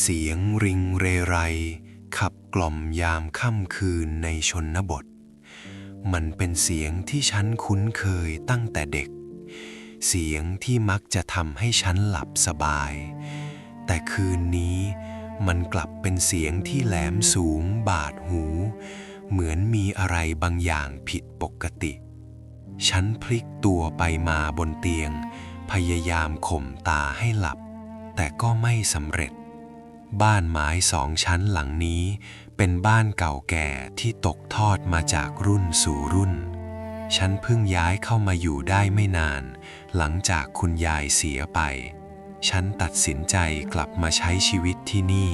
เสียงริงเรไร ขับกล่อมยามค่ำคืนในชนบท มันเป็นเสียงที่ฉันคุ้นเคยตั้งแต่เด็ก เสียงที่มักจะทำให้ฉันหลับสบาย แต่คืนนี้มันกลับเป็นเสียงที่แหลมสูงบาดหู เหมือนมีอะไรบางอย่างผิดปกติ ฉันพลิกตัวไปมาบนเตียง พยายามข่มตาให้หลับ แต่ก็ไม่สำเร็จ บ้านไม้สองชั้นหลังนี้ เป็นบ้านเก่าแก่ที่ตกทอดมาจากรุ่นสู่รุ่น ฉันเพิ่งย้ายเข้ามาอยู่ได้ไม่นาน หลังจากคุณยายเสียไป ฉันตัดสินใจกลับมาใช้ชีวิตที่นี่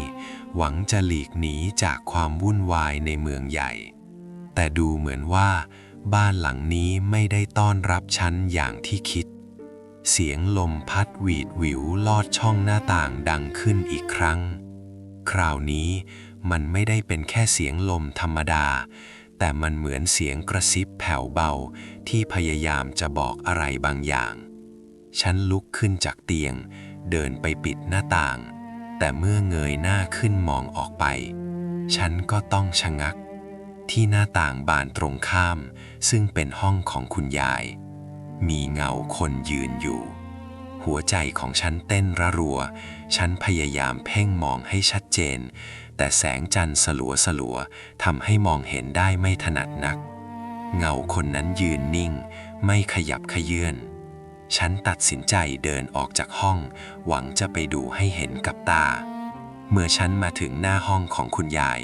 หวังจะหลีกหนีจากความวุ่นวายในเมืองใหญ่ แต่ดูเหมือนว่า บ้านหลังนี้ไม่ได้ต้อนรับฉันอย่างที่คิดเสียงลมพัดหวีดหวิวลอดช่องหน้าต่างดังขึ้นอีกครั้ง คราวนี้มันไม่ได้เป็นแค่เสียงลมธรรมดา แต่มันเหมือนเสียงกระซิบแผ่วเบาที่พยายามจะบอกอะไรบางอย่าง ฉันลุกขึ้นจากเตียง เดินไปปิดหน้าต่าง แต่เมื่อเงยหน้าขึ้นมองออกไป ฉันก็ต้องชะงัก ที่หน้าต่างบานตรงข้าม ซึ่งเป็นห้องของคุณยาย มีเงาคนยืนอยู่ หัวใจของฉันเต้นระรัว ฉันพยายามเพ่งมองให้ชัดเจน แต่แสงจันทร์สลัวสลัวทำให้มองเห็นได้ไม่ถนัดนัก เงาคนนั้นยืนนิ่ง ไม่ขยับขยื่นฉันตัดสินใจเดินออกจากห้อง หวังจะไปดูให้เห็นกับตา เมื่อฉันมาถึงหน้าห้องของคุณยาย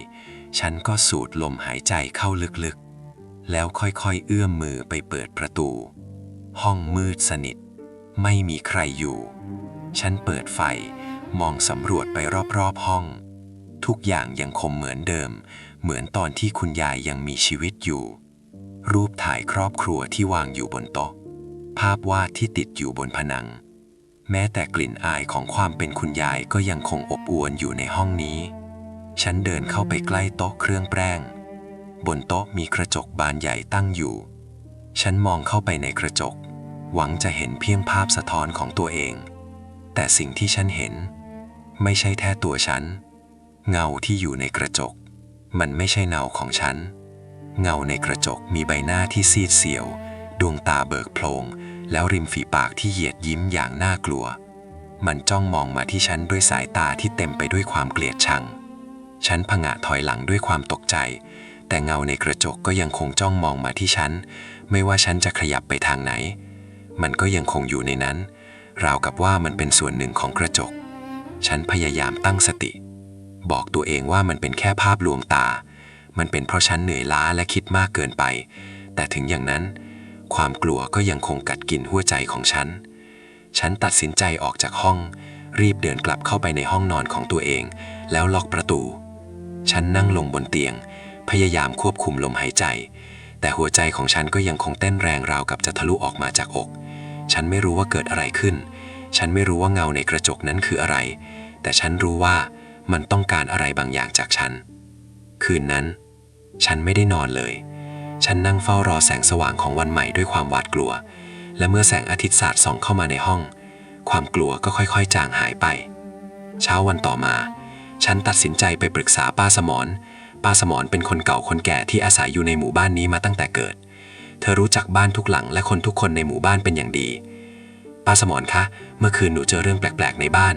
ฉันก็สูดลมหายใจเข้าลึกๆ แล้วค่อยๆ เอื้อมมือไปเปิดประตู ห้องมืดสนิท ไม่มีใครอยู่ ฉันเปิดไฟมองสำรวจไปรอบๆห้อง ทุกอย่างยังคงเหมือนเดิม เหมือนตอนที่คุณยายยังมีชีวิตอยู่ รูปถ่ายครอบครัวที่วางอยู่บนโต๊ะ ภาพวาดที่ติดอยู่บนผนัง แม้แต่กลิ่นอายของความเป็นคุณยายก็ยังคงอบอวลอยู่ในห้องนี้ ฉันเดินเข้าไปใกล้โต๊ะเครื่องแป้ง บนโต๊ะมีกระจกบานใหญ่ตั้งอยู่ ฉันมองเข้าไปในกระจก หวังจะเห็นเพียงภาพสะท้อนของตัวเอง แต่สิ่งที่ฉันเห็น ไม่ใช่แท้ตัวฉัน เงาที่อยู่ในกระจก มันไม่ใช่เงาของฉัน เงาในกระจกมีใบหน้าที่ซีดเสียว ดวงตาเบิกโพลง แล้วริมฝีปากที่เหยียดยิ้มอย่างน่ากลัว มันจ้องมองมาที่ฉันด้วยสายตาที่เต็มไปด้วยความเกลียดชัง ฉันผงะถอยหลังด้วยความตกใจ แต่เงาในกระจกก็ยังคงจ้องมองมาที่ฉัน ไม่ว่าฉันจะขยับไปทางไหน มันก็ยังคงอยู่ในนั้น ราวกับว่ามันเป็นส่วนหนึ่งของกระจก ฉันพยายามตั้งสติ บอกตัวเองว่ามันเป็นแค่ภาพลวงตา มันเป็นเพราะฉันเหนื่อยล้าและคิดมากเกินไป แต่ถึงอย่างนั้น ความกลัวก็ยังคงกัดกินหัวใจของฉัน ฉันตัดสินใจออกจากห้อง รีบเดินกลับเข้าไปในห้องนอนของตัวเอง แล้วล็อกประตู ฉันนั่งลงบนเตียง พยายามควบคุมลมหายใจ แต่หัวใจของฉันก็ยังคงเต้นแรงราวกับจะทะลุออกมาจากอก ฉันไม่รู้ว่าเกิดอะไรขึ้น ฉันไม่รู้ว่าเงาในกระจกนั้นคืออะไร แต่ฉันรู้ว่ามันต้องการอะไรบางอย่างจากฉัน คืนนั้น ฉันไม่ได้นอนเลย ฉันนั่งเฝ้ารอแสงสว่างของวันใหม่ด้วยความหวาดกลัว และเมื่อแสงอาทิตย์สาดส่องเข้ามาในห้อง ความกลัวก็ค่อยๆ จางหายไป เช้าวันต่อมา ฉันตัดสินใจไปปรึกษาป้าสมร ป้าสมรเป็นคนเก่าคนแก่ที่อาศัยอยู่ในหมู่บ้านนี้มาตั้งแต่เกิด เธอรู้จักบ้านทุกหลังและคนทุกคนในหมู่บ้านเป็นอย่างดี ป้าสมรคะ เมื่อคืนหนูเจอเรื่องแปลกๆ ในบ้าน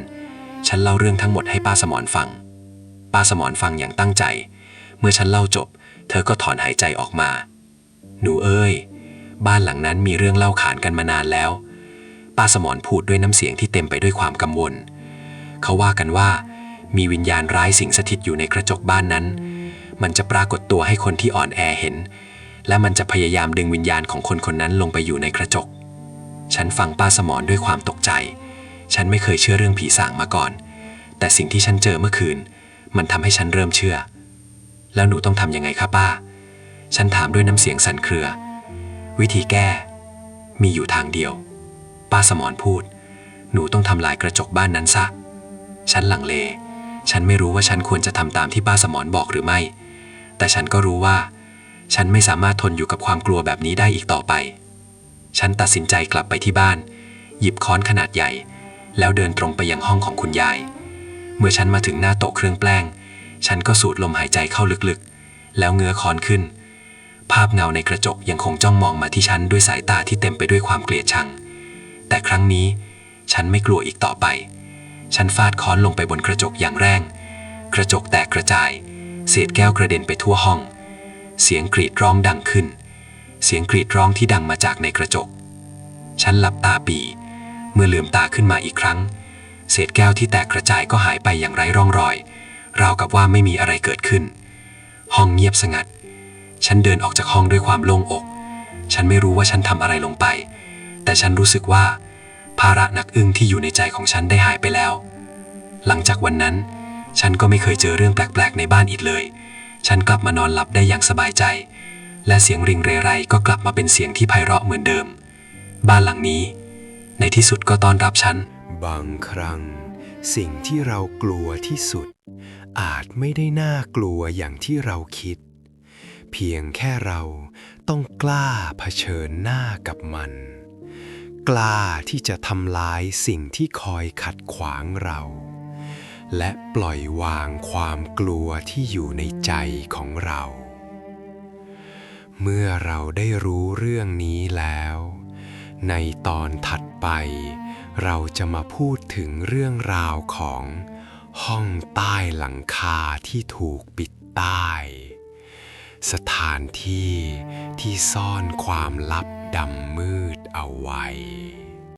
ฉันเล่าเรื่องทั้งหมดให้ป้าสมรฟัง ป้าสมรฟังอย่างตั้งใจ เมื่อฉันเล่าจบ เธอก็ถอนหายใจออกมา หนูเอ้ย บ้านหลังนั้นมีเรื่องเล่าขานกันมานานแล้ว ป้าสมรพูดด้วยน้ำเสียงที่เต็มไปด้วยความกังวล เขาว่ากันว่ามีวิญญาณร้ายสิงสถิตอยู่ในกระจกบ้านนั้น มันจะปรากฏตัวให้คนที่อ่อนแอเห็น และมันจะพยายามดึงวิญญาณของคนคนนั้นลงไปอยู่ในกระจก ฉันฟังป้าสมรด้วยความตกใจ ฉันไม่เคยเชื่อเรื่องผีสางมาก่อน แต่สิ่งที่ฉันเจอเมื่อคืน มันทำให้ฉันเริ่มเชื่อ แล้วหนูต้องทำยังไงคะป้า ฉันถามด้วยน้ำเสียงสั่นเครือ วิธีแก้ มีอยู่ทางเดียว ป้าสมรพูด หนูต้องทำลายกระจกบ้านนั้นซะ ฉันหลังเลฉันไม่รู้ว่าฉันควรจะทำตามที่ป้าสมรบอกหรือไม่ แต่ฉันก็รู้ว่า ฉันไม่สามารถทนอยู่กับความกลัวแบบนี้ได้อีกต่อไป ฉันตัดสินใจกลับไปที่บ้าน หยิบค้อนขนาดใหญ่ แล้วเดินตรงไปยังห้องของคุณยาย เมื่อฉันมาถึงหน้าโต๊ะเครื่องแป้ง ฉันก็สูดลมหายใจเข้าลึกๆ แล้วเงื้อค้อนขึ้น ภาพเงาในกระจกยังคงจ้องมองมาที่ฉันด้วยสายตาที่เต็มไปด้วยความเกลียดชัง แต่ครั้งนี้ฉันไม่กลัวอีกต่อไป ฉันฟาดค้อนลงไปบนกระจกอย่างแรง กระจกแตกกระจาย เศษแก้วกระเด็นไปทั่วห้อง เสียงกรีดร้องดังขึ้น เสียงกรีดร้องที่ดังมาจากในกระจก ฉันหลับตาปี เมื่อลืมตาขึ้นมาอีกครั้ง เศษแก้วที่แตกกระจายก็หายไปอย่างไร้ร่องรอย ราวกับว่าไม่มีอะไรเกิดขึ้น ห้องเงียบสงัด ฉันเดินออกจากห้องด้วยความโล่งอก ฉันไม่รู้ว่าฉันทำอะไรลงไป แต่ฉันรู้สึกว่า ภาระหนักอึ้งที่อยู่ในใจของฉันได้หายไปแล้ว หลังจากวันนั้น ฉันก็ไม่เคยเจอเรื่องแปลกๆในบ้านอีกเลย ฉันกลับมานอนหลับได้อย่างสบายใจ และเสียงริงเรไรก็กลับมาเป็นเสียงที่ไพเราะเหมือนเดิม บ้านหลังนี้ ในที่สุดก็ต้อนรับฉัน บางครั้ง สิ่งที่เรากลัวที่สุด อาจไม่ได้น่ากลัวอย่างที่เราคิด เพียงแค่เราต้องกล้าเผชิญหน้ากับมัน กล้าที่จะทำลายสิ่งที่คอยขัดขวางเรา และปล่อยวางความกลัวที่อยู่ในใจของเรา เมื่อเราได้รู้เรื่องนี้แล้ว ในตอนถัดไป เราจะมาพูดถึงเรื่องราวของห้องใต้หลังคาที่ถูกปิดใต้ สถานที่ที่ซ่อนความลับดำมืดเอาไว้